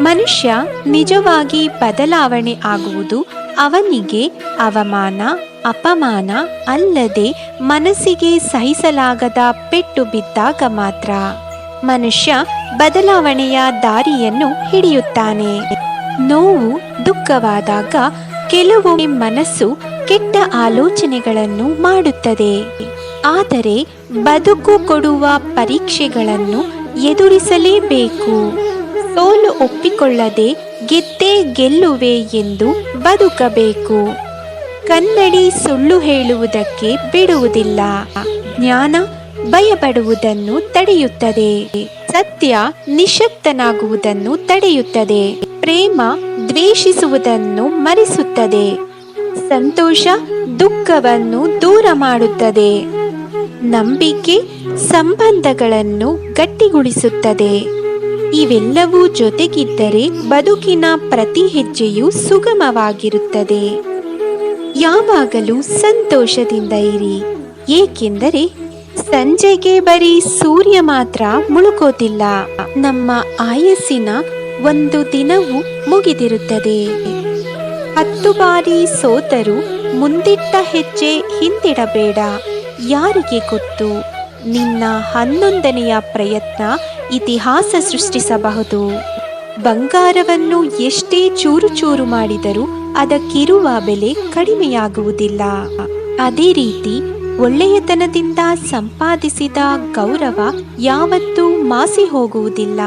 ಮನುಷ್ಯ ನಿಜವಾಗಿ ಬದಲಾವಣೆ ಆಗುವುದು ಅವನಿಗೆ ಅವಮಾನ, ಅಪಮಾನ ಅಲ್ಲದೆ ಮನಸ್ಸಿಗೆ ಸಹಿಸಲಾಗದ ಪೆಟ್ಟು ಬಿದ್ದಾಗ ಮಾತ್ರ. ಮನುಷ್ಯ ಬದಲಾವಣೆಯ ದಾರಿಯನ್ನು ಹಿಡಿಯುತ್ತಾನೆ. ನೋವು ದುಃಖವಾದಾಗ ಕೆಲವು ಮನಸ್ಸು ಕೆಟ್ಟ ಆಲೋಚನೆಗಳನ್ನು ಮಾಡುತ್ತದೆ. ಆದರೆ ಬದುಕು ಕೊಡುವ ಪರೀಕ್ಷೆಗಳನ್ನು ಎದುರಿಸಲೇಬೇಕು. ಸೋಲು ಒಪ್ಪಿಕೊಳ್ಳದೆ ಗೆದ್ದೇ ಗೆಲ್ಲುವೆ ಎಂದು ಬದುಕಬೇಕು. ಕನ್ನಡಿ ಸುಳ್ಳು ಹೇಳುವುದಕ್ಕೆ ಬಿಡುವುದಿಲ್ಲ. ಜ್ಞಾನ ಭಯಪಡುವುದನ್ನು ತಡೆಯುತ್ತದೆ. ಸತ್ಯ ನಿಶಕ್ತನಾಗುವುದನ್ನು ತಡೆಯುತ್ತದೆ. ಪ್ರೇಮ ದ್ವೇಷಿಸುವುದನ್ನು ಮರೆಸುತ್ತದೆ. ಸಂತೋಷ ದುಃಖವನ್ನು ದೂರ ಮಾಡುತ್ತದೆ. ನಂಬಿಕೆ ಸಂಬಂಧಗಳನ್ನು ಗಟ್ಟಿಗೊಳಿಸುತ್ತದೆ. ಇವೆಲ್ಲವೂ ಜೊತೆಗಿದ್ದರೆ ಬದುಕಿನ ಪ್ರತಿ ಹೆಜ್ಜೆಯೂ ಸುಗಮವಾಗಿರುತ್ತದೆ. ಯಾವಾಗಲೂ ಸಂತೋಷದಿಂದ ಇರಿ. ಏಕೆಂದರೆ ಸಂಜೆಗೆ ಬರೀ ಸೂರ್ಯ ಮಾತ್ರ ಮುಳುಗೋದಿಲ್ಲ. ನಮ್ಮ ಆಯಸ್ಸಿನ ಒಂದು ದಿನವೂ ಮುಗಿದಿರುತ್ತದೆ. ಹತ್ತು ಬಾರಿ ಸೋತರು ಮುಂದಿಟ್ಟ ಹೆಜ್ಜೆ ಹಿಂದಿಡಬೇಡ. ಯಾರಿಗೆ ಗೊತ್ತು? ನಿನ್ನ ಹನ್ನೊಂದನೆಯ ಪ್ರಯತ್ನ ಇತಿಹಾಸ ಸೃಷ್ಟಿಸಬಹುದು. ಬಂಗಾರವನ್ನು ಎಷ್ಟೇ ಚೂರು ಚೂರು ಮಾಡಿದರೂ ಅದಕ್ಕಿರುವ ಬೆಲೆ ಕಡಿಮೆಯಾಗುವುದಿಲ್ಲ. ಅದೇ ರೀತಿ ಒಳ್ಳೆಯತನದಿಂದ ಸಂಪಾದಿಸಿದ ಗೌರವ ಯಾವತ್ತೂ ಮಾಸಿ ಹೋಗುವುದಿಲ್ಲ.